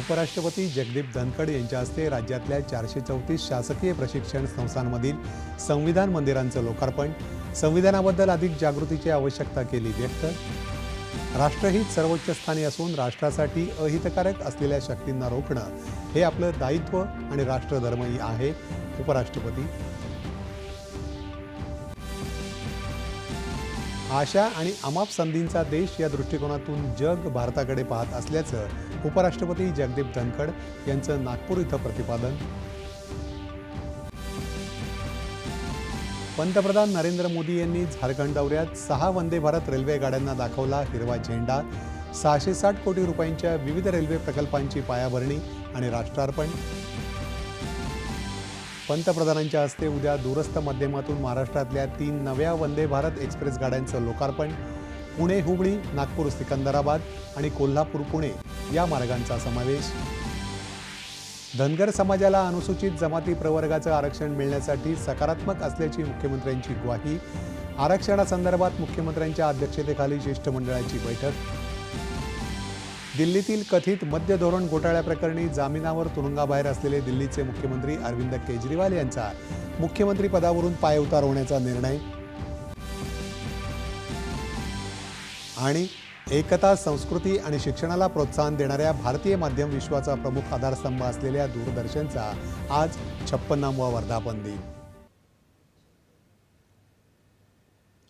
उपराष्ट्रपती जगदीप धनखड यांच्या हस्ते राज्यातल्या चारशे चौतीस शासकीय प्रशिक्षण संस्थांमधील संविधान मंदिरांचं लोकार्पण संविधानाबद्दल अधिक जागृतीची आवश्यकता केली व्यक्त. राष्ट्रहित सर्वोच्च स्थानी असून राष्ट्रासाठी अहितकारक असलेल्या शक्तींना रोखणं हे आपलं दायित्व आणि राष्ट्रधर्मही आहे उपराष्ट्रपती. आशा आणि अमाप संधींचा देश या दृष्टिकोनातून जग भारताकडे पाहत असल्याचं उपराष्ट्रपती जगदीप धनखड यांचं नागपूर इथं प्रतिपादन. पंतप्रधान नरेंद्र मोदी यांनी झारखंड दौऱ्यात सहा वंदे भारत रेल्वे गाड्यांना दाखवला हिरवा झेंडा सहाशे साठ कोटी रुपयांच्या विविध रेल्वे प्रकल्पांची पायाभरणी आणि राष्ट्रार्पण. पंतप्रधानांच्या हस्ते उद्या दूरस्थ माध्यमातून महाराष्ट्रातल्या तीन नव्या वंदे भारत एक्सप्रेस गाड्यांचं लोकार्पण. पुणे हुबळी नागपूर सिकंदराबाद आणि कोल्हापूर पुणे या मार्गांचा समावेश. धनगर समाजाला अनुसूचित जमाती प्रवर्गाचं आरक्षण मिळण्यासाठी सकारात्मक असल्याची मुख्यमंत्र्यांची ग्वाही. आरक्षणासंदर्भात मुख्यमंत्र्यांच्या अध्यक्षतेखाली शिष्टमंडळाची बैठक. दिल्लीतील कथित मद्य धोरण घोटाळ्याप्रकरणी जामिनावर तुरुंगाबाहेर असलेले दिल्लीचे मुख्यमंत्री अरविंद केजरीवाल यांचा मुख्यमंत्री पदावरून पायउतार होण्याचा निर्णय. आणि एकता संस्कृती आणि शिक्षणाला प्रोत्साहन देणाऱ्या भारतीय माध्यम विश्वाचा प्रमुख आधारस्तंभ असलेल्या दूरदर्शनचा आज छप्पन्नावा वर्धापन दिन.